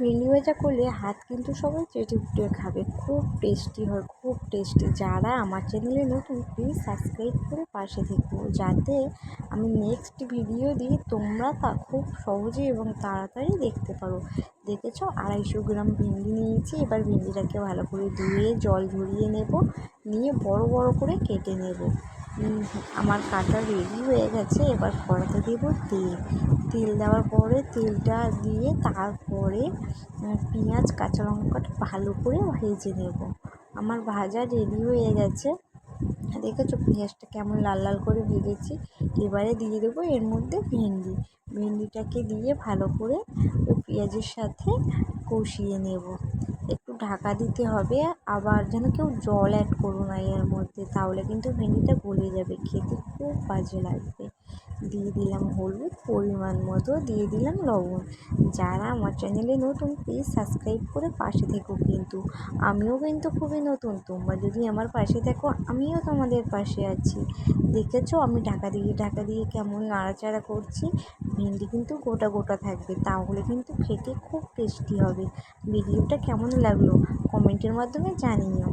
ভেন্ডি ভাজা করলে হাত কিন্তু সবাই চেটে পুটে খাবে। খুব টেস্টি হয়, খুব টেস্টি যারা আমার চ্যানেলে নতুন প্লিজ সাবস্ক্রাইব করে পাশে থেকো, যাতে আমি নেক্সট ভিডিও দিই তোমরা তা খুব সহজে এবং তাড়াতাড়ি দেখতে পারো। দেখেছ? আড়াইশো গ্রাম ভেন্ডি নিয়েছি, এবার ভেন্ডিটাকে ভালো করে ধুয়ে, জল ঝরিয়ে নেব, নিয়ে বড় বড় করে কেটে নেব। আমার কাটা রেডি হয়ে গেছে, এবার কড়াতে দেবো তেল। তেল দেওয়ার পরে তেলটা দিয়ে তারপরে পেঁয়াজ, কাঁচা লঙ্কাটা ভালো করে ভেজে নেব। আমার ভাজা রেডি হয়ে গেছে। দেখেছ পেঁয়াজটা কেমন লাল লাল করে ভেজেছি? এবারে দিয়ে দেবো এর মধ্যে ভেন্ডি। ভেন্ডিটাকে দিয়ে ভালো করে ওই পেঁয়াজের সাথে কষিয়ে নেব। ঢাকা দিতে হবে, আবার যেন কেউ জল অ্যাড করো না এর মধ্যে, তাহলে কিন্তু ভেন্ডিটা গলে যাবে, খেতে খুব বাজে লাগবে। দিয়ে দিলাম হলুদ, পরিমাণ মতো দিয়ে দিলাম লবণ। যারা আমার চ্যানেলে নতুন প্লিজ সাবস্ক্রাইব করে পাশে থেকো কিন্তু। আমিও কিন্তু খুবই নতুন, তোমরা যদি আমার পাশে থাকো, আমিও তোমাদের পাশে আছি। দেখেছ আমি ঢাকা দিয়ে ঢাকা দিয়ে কেমন নাড়াচাড়া করছি? ভেন্ডি কিন্তু গোটা গোটা থাকবে, তাহলে কিন্তু খেতে খুব টেস্টি হবে। ভিডিওটা কেমন লাগল? কমেন্টের মাধ্যমে জানিও।